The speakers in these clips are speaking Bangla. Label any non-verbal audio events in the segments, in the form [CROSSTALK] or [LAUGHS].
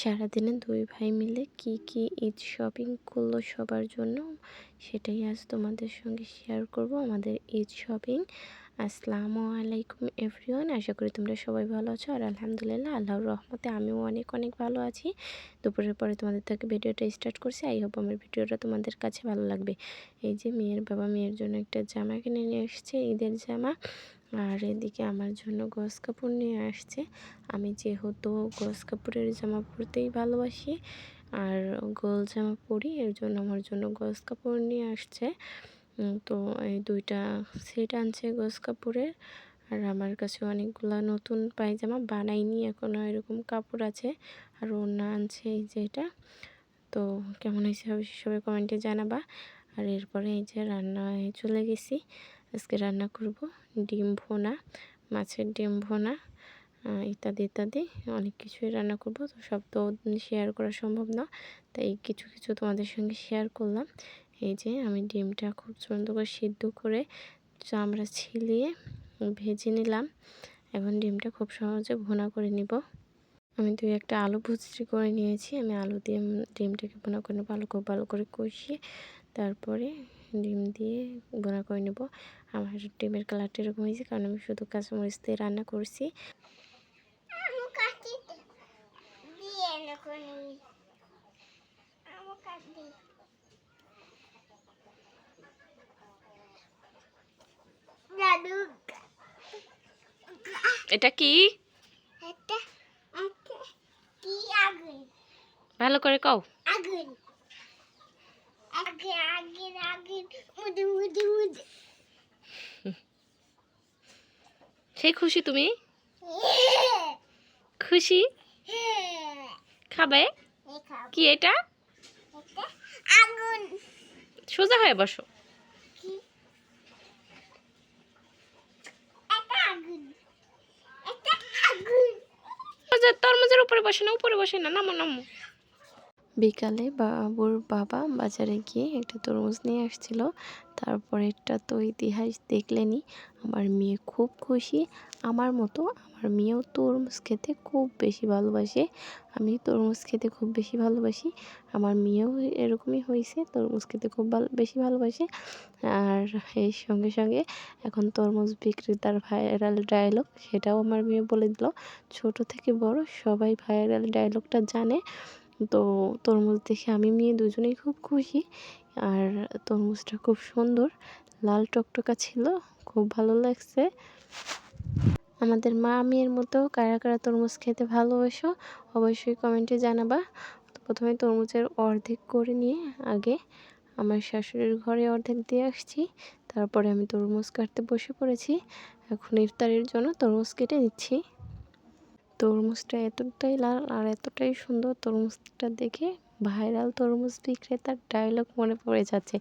সারাদিনে দুই ভাই মিলে কি কি ঈদ শপিং করল সবার জন্য, সেটাই আজ তোমাদের সঙ্গে শেয়ার করব আমাদের ঈদ শপিং আসসালামু আলাইকুম এভরিওয়ান আশা করি তোমরা সবাই ভালো আছো। আর আলহামদুলিল্লাহ, আল্লাহর রহমতে আমিও অনেক অনেক ভালো আছি। দুপুরের পরে তোমাদের থেকে ভিডিওটা স্টার্ট করছি। আই হোপ আমার ভিডিওটা তোমাদের কাছে ভালো লাগবে। এই যে মেয়ের বাবা মেয়ের জন্য একটা জামা কিনে নিয়ে এসছে, ঈদের জামা। আর এদিকে আমার জন্য গস কাপড় নিয়ে আসছে। আমি যেহেতু গস কাপড়ের জামা পরতেই ভালোবাসি আর গোল জামা পরি, এর জন্য আমার জন্য গস কাপড় নিয়ে আসছে। তো এই দুইটা সেট আনছে গস কাপড়ের। আর আমার কাছে অনেকগুলো নতুন পায়জামা বানাইনি এখনও এরকম কাপড় আছে আর ওনা আনছে এই যে এটা। তো কেমন হয়েছে সবাই কমেন্টে জানাবা। আর এরপরে এই যে রান্নায় চলে গেছি। আজকে রান্না করব ডিম ভোনা, মাছের ডিম ভোনা ইত্যাদি ইত্যাদি। অনেক কিছুই রান্না করব, তো সব তো শেয়ার করা সম্ভব না। তাই কিছু কিছু তোমাদের সঙ্গে শেয়ার করলাম। এই যে আমি ডিমটা খুব সুন্দর করে সিদ্ধ করে চামড়া ছিলিয়ে ভেজে নিলাম। এখন ডিমটা খুব সহজে ভোনা করে নিব। আমি দুই একটা আলু ভুচি করে নিয়েছি। আমি আলু দিয়ে ডিমটাকে ভোনা করে নেব, আলু খুব ভালো করে কষিয়ে তারপরে ডিম দিয়ে বোনা করে নেব। আমার ডিমের কালারটা এরকম হয়েছে কারণ আমি শুধু কাঁচামরিচ দিয়ে রান্না করছি। এটা কি? ভালো করে কও। আগুন। আগে আগে আগে মুদে মুদে মুদে। সেই খুশি তুমি? [LAUGHS] খুশি? খাবে? কি এটা? আগুন। সোজা হয়ে বসো। তরমুজের উপরে বসে না উপরে বসে না নামো নামো। বিকালে বাবুর বাবা বাজারে গিয়ে একটা তরমুজ নিয়ে আসছিল। তারপরেরটা তো ইতিহাস দেখলেনি। আমার মেয়ে খুব খুশি। আমার মতো আমার মেয়েও তরমুজ খেতে খুব বেশি ভালোবাসে। আমি তরমুজ খেতে খুব বেশি ভালোবাসি। আমার মেয়েও এরকমই হয়েছে, তরমুজ খেতে খুব ভালো, বেশি ভালোবাসে। আর এর সঙ্গে সঙ্গে এখন তরমুজ বিক্রেতার ভাইরাল ডায়লগ সেটাও আমার মেয়ে বলে দিল। ছোট থেকে বড় সবাই ভাইরাল ডায়লগটা জানে। তো তরমুজ দেখে আমি মেয়ে দুজনেই খুব খুশি। আর তরমুজটা খুব সুন্দর, লাল টকটকা ছিল, খুব ভালো লাগছে। আমাদের মা মেয়ের মতো কারা কারা তরমুজ খেতে ভালোবাসো, অবশ্যই কমেন্টে জানাবা। প্রথমে তরমুজের অর্ধেক করে নিয়ে আগে আমার শাশুড়ির ঘরে অর্ধেক দিয়ে আসছি। তারপরে আমি তরমুজ কাটতে বসে পড়েছি। এখন ইফতারের জন্য তরমুজ কেটে নিচ্ছি। তরমুজটা এতটাই লাল আর এতটাই সুন্দর তরমুজটা দেখে ভাইরাল তরমুজ বিক্রেতার ডায়লগ মনে পড়ে যাচ্ছে।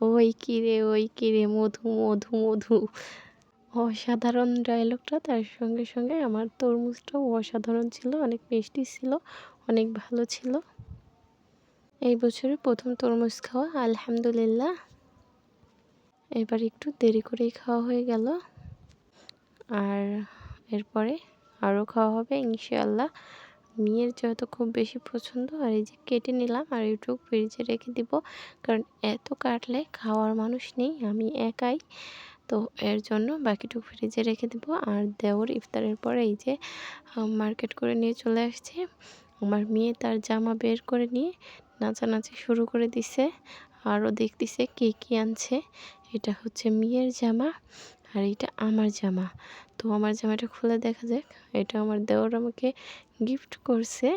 ওই কিরে ওই কিরে মধু মধু মধু। অসাধারণ ডায়লগটা তার সঙ্গে সঙ্গে আমার তরমুজটাও অসাধারণ ছিল, অনেক মিষ্টি ছিল, অনেক ভালো ছিল। এই বছরে প্রথম তরমুজ খাওয়া, আলহামদুলিল্লাহ। এবার একটু দেরি করেই খাওয়া হয়ে গেল। আর এরপরে আরও খাওয়া হবে, ইনশাআল্লাহ। মেয়ের যেহেতু খুব বেশি পছন্দ, আর এই যে কেটে নিলাম, আর একটু ফ্রিজে রেখে দিব, কারণ এত কাটলে খাওয়ার মানুষ নেই, আমি একাই। তো এর জন্য বাকিটুকু ফ্রিজে রেখে দেবো, আর দেওর ইফতারের পরে এই যে মার্কেট করে নিয়ে চলে আসছে। আমার মেয়ে তার জামা বের করে নিয়ে নাচানাচি শুরু করে দিছে, আরও দেখতেছে কে কী আনছে। এটা হচ্ছে মেয়ের জামা, আর এটা আমার জামা। তো আমার জামাটা খুলে দেখা যাক। এটা আমার দেওয়ার আমাকে গিফট করছে,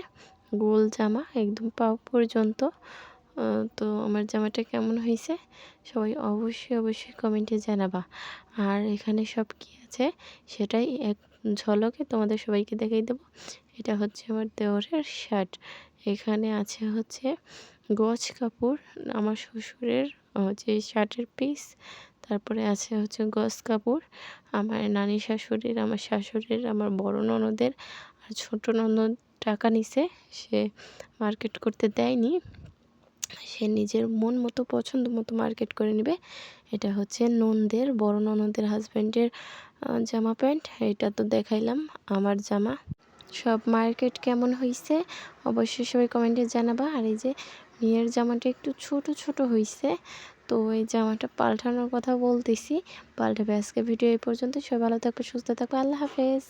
গোল জামা একদম পা পর্যন্ত। তো আমার জামাটা কেমন হয়েছে? সবাই অবশ্যই অবশ্যই কমেন্টে জানাবা। আর এখানে সব কি আছে? সেটাই এক ঝলকে তোমাদের সবাইকে দেখাই দেবো। এটা হচ্ছে আমার দেওরের শার্ট এখানে আছে হচ্ছে গজ কাপড়। আমার শ্বশুরের যে শার্টের পিস তারপরে আছে হচ্ছে গস কাপড়, আমার নানি শাশুড়ির, আমার শাশুড়ির, আমার বড় ননদের আর ছোটো ননদ টাকা নিছে, সে মার্কেট করতে দেয়নি। সে নিজের মন মতো, পছন্দ মতো মার্কেট করে নেবে। এটা হচ্ছে ননদের, বড় ননদের হাজব্যান্ডের জামা প্যান্ট। এটা তো দেখাইলাম, আমার জামা। সব মার্কেট কেমন হয়েছে অবশ্যই সবাই কমেন্টে জানাবা। আর এই যে মেয়ের জামাটা একটু ছোট ছোট হয়েছে তো এই জামাটা পাল্টানোর কথা বলতেছি। পাল্টাবে আজকে ভিডিও এই পর্যন্ত সবাই ভালো থাকবে সুস্থ থাকবে আল্লাহ হাফেজ।